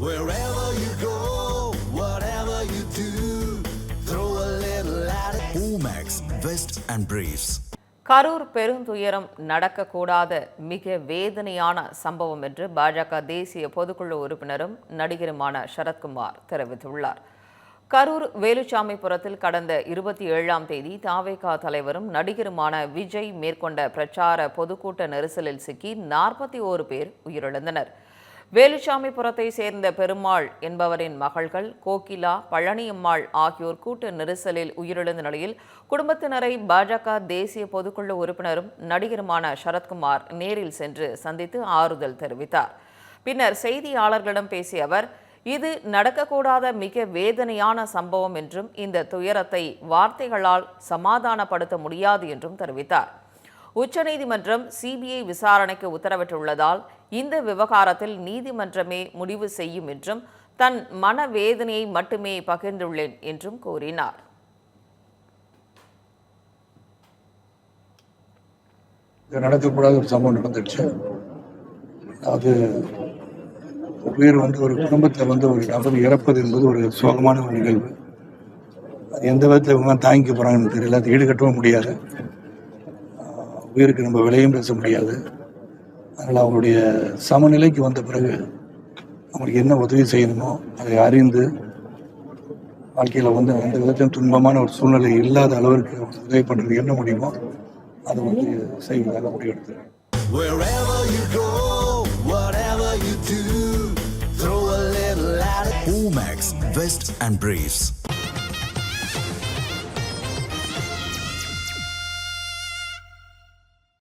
Wherever you go, whatever you do, throw a little at it. Omax, Vest and Briefs. Karur பெருந்துயரம் நடக்கக்கூடாத மிக வேதனையான சம்பவம் என்று பாஜக தேசிய பொதுக்குழு உறுப்பினரும் நடிகருமான சரத்குமார் தெரிவித்துள்ளார் கரூர் வேலுச்சாமிபுரத்தில் கடந்த இருபத்தி ஏழாம் தேதி தாவேகா தலைவரும் நடிகருமான விஜய் மேற்கொண்ட பிரச்சார பொதுக்கூட்ட நெரிசலில் சிக்கி நாற்பத்தி ஓரு பேர் உயிரிழந்தனர் வேலுசாமிபுரத்தை சேர்ந்த பெருமாள் என்பவரின் மகள்கள் கோகிலா பழனியம்மாள் ஆகியோர் கூட்ட நெரிசலில் உயிரிழந்த நிலையில் குடும்பத்தினரை பாஜக தேசிய பொதுக்குழு உறுப்பினரும் நடிகருமான சரத்குமார் நேரில் சென்று சந்தித்து ஆறுதல் தெரிவித்தார். பின்னர் செய்தியாளர்களிடம் பேசிய அவர் இது நடக்கக்கூடாத மிக வேதனையான சம்பவம் என்றும் இந்த துயரத்தை வார்த்தைகளால் சமாதானப்படுத்த முடியாது என்றும் தெரிவித்தார். உச்சநீதிமன்றம் சிபிஐ விசாரணைக்கு உத்தரவிட்டுள்ளதால் இந்த விவகாரத்தில் நீதிமன்றமே முடிவு செய்யும் என்றும் தன் மனவேதனையை மட்டுமே பகிர்ந்துள்ளேன் என்றும் கூறினார். நடக்கக்கூடாத ஒரு சம்பவம் நடந்துடுச்சு அது உயிர் வந்து ஒரு குடும்பத்தில் வந்து ஒரு நபர் இறப்பது என்பது ஒரு சோகமான ஒரு நிகழ்வு. அது எந்த விதத்தில் இவங்க தாங்கிக்க போகிறாங்கன்னு தெரியல. அது ஈடுகட்டவும் முடியாது. உயிருக்கு நம்ம விலையும் பேச முடியாது அதனால் அவங்களுடைய சமநிலைக்கு வந்த பிறகு அவங்களுக்கு என்ன உதவி செய்யணுமோ அதை அறிந்து வாழ்க்கையில் வந்து எந்த விதத்திலும் துன்பமான ஒரு சூழ்நிலை இல்லாத அளவிற்கு உதவி பண்ணுறது என்ன முடியுமோ அதை வந்து செய்வதாக it. Omax, Vest and Briefs.